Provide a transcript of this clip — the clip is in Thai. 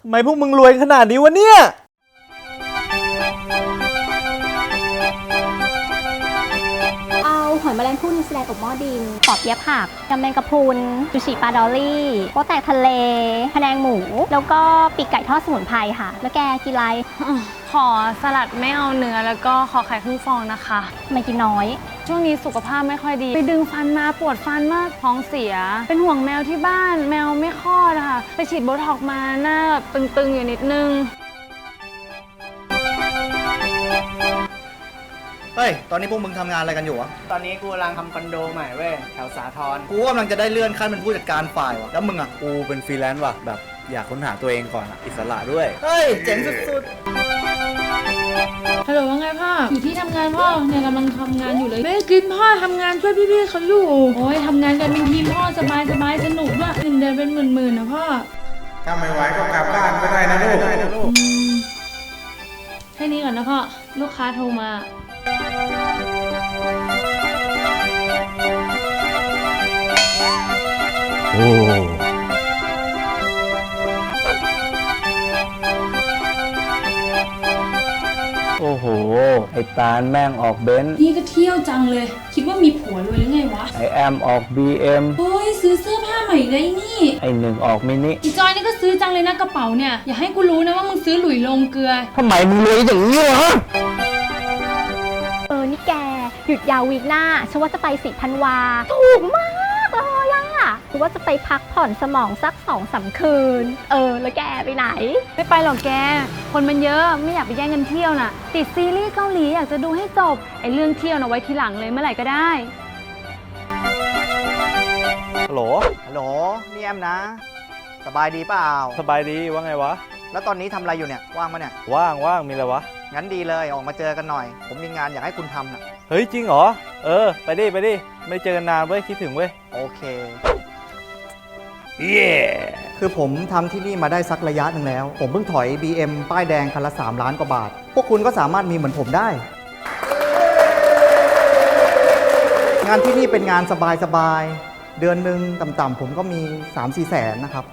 ทำไมพวกมึงรวยขนาดนี้วะเนี่ย เอาหอยแมลงภู่นิวซีแลนด์อบหม้อดินปอเปี๊ยะผักยำแมงกะพรุนซูชิปลาดอลลี่โป๊ะแตกทะเลพะแนงหมู แล้วก็ปีกไก่ทอดสมุนไพรค่ะ แล้วแกกินอะไรขอสลัดไม่เอาเนื้อแล้วก็ขอไข่ครึ่งฟองนะคะ ทำไม่กินน้อย ช่วงนี้สุขภาพไม่ค่อยดี ไปดึงฟันมาปวดฟันมากท้องเสีย เป็นห่วงแมวที่บ้านแมวไม่คลอดอะค่ะ ไปฉีดโบท็อกซ์มาหน้าแบบตึงๆอยู่นิดนึง เฮ้ย ตอนนี้พวกมึงทำงานอะไรกันอยู่วะ ตอนนี้กูกำลังทำคอนโดใหม่เว้ยแถวสาทรกูกำลังจะได้เลื่อนขั้นเป็นผู้จัดการฝ่ายวะแล้วมึงอะกูเป็นฟรีแลนซ์ว่ะแบบอยากค้นหาตัวเองก่อนอะอิสระด้วย เฮ้ย เจ๋งสุด ฮัลโหลว่าไงพ่อ อยู่ที่ทำงานพ่อเนี่ยกำลังทำงานอยู่เลยไม่ได้กินพ่อทำงานช่วยพี่ๆเขาอยู่ โอ้ยทำงานกันเป็นทีมพ่อสบายสบายๆสนุกด้วยเงินเดือนเป็นหมื่นๆนะพ่อถ้าไม่ไหวก็กลับบ้านก็ได้นะลูกอืมแค่นี้ก่อนนะพ่อลูกค้าโทรมา โอ้ โอ้โห ไอ้ตาลแม่งออกเบนซ์นี่ก็เที่ยวจังเลย คิดว่ามีผัวรวยหรือไงวะ ไอแอมออก BM โอ้ยซื้อเสื้อผ้าใหม่เลยนี่ไอหนึ่งออกมินิอีจอยนี่ก็ซื้อจังเลยนะกระเป๋าเนี่ย อย่าให้กูรู้นะว่ามึงซื้อหลุยลงเกลือ ทำไมมึงรวยอย่างนี้วะเออ นี่แก หยุดยาววีคหน้า ฉันว่าจะไปสิพันวา ถูกมากเลย อะหรือว่าจะไปพักผ่อนสมองสักสองสามคืน เออ แล้วแกไปไหน ไม่ไปหรอกแก คนมันเยอะไม่อยากไปแย่งกันเที่ยวน่ะ ติดซีรีส์เกาหลีอยากจะดูให้จบ ไอ้เรื่องเที่ยวนะไว้ทีหลังเลยเมื่อไหร่ก็ได้ ฮัลโหลๆฮัลโหลนี่แอมนะ สบายดีเปล่า สบายดีว่าไงวะ แล้วตอนนี้ทำอะไรอยู่เนี่ย ว่างปะเนี่ย ว่างว่างมีอะไรวะ งั้นดีเลยออกมาเจอกันหน่อย ผมมีงานอยากให้คุณทำน่ะ เฮ้ยจริงเหรอ เออ ไปดิไปดิไม่เจอกันนานเว้ยคิดถึงเว้ย โอเค เย้คือผมทำที่นี่มาได้สักระยะหนึ่งแล้ว ผมเพิ่งถอย BM ป้ายแดงคันละ 3 ล้านกว่าบาท พวกคุณก็สามารถมีเหมือนผมได้ งานที่นี่เป็นงานสบายๆ เดือนหนึ่งต่ำๆผมก็มี 3-4 แสนนะครับ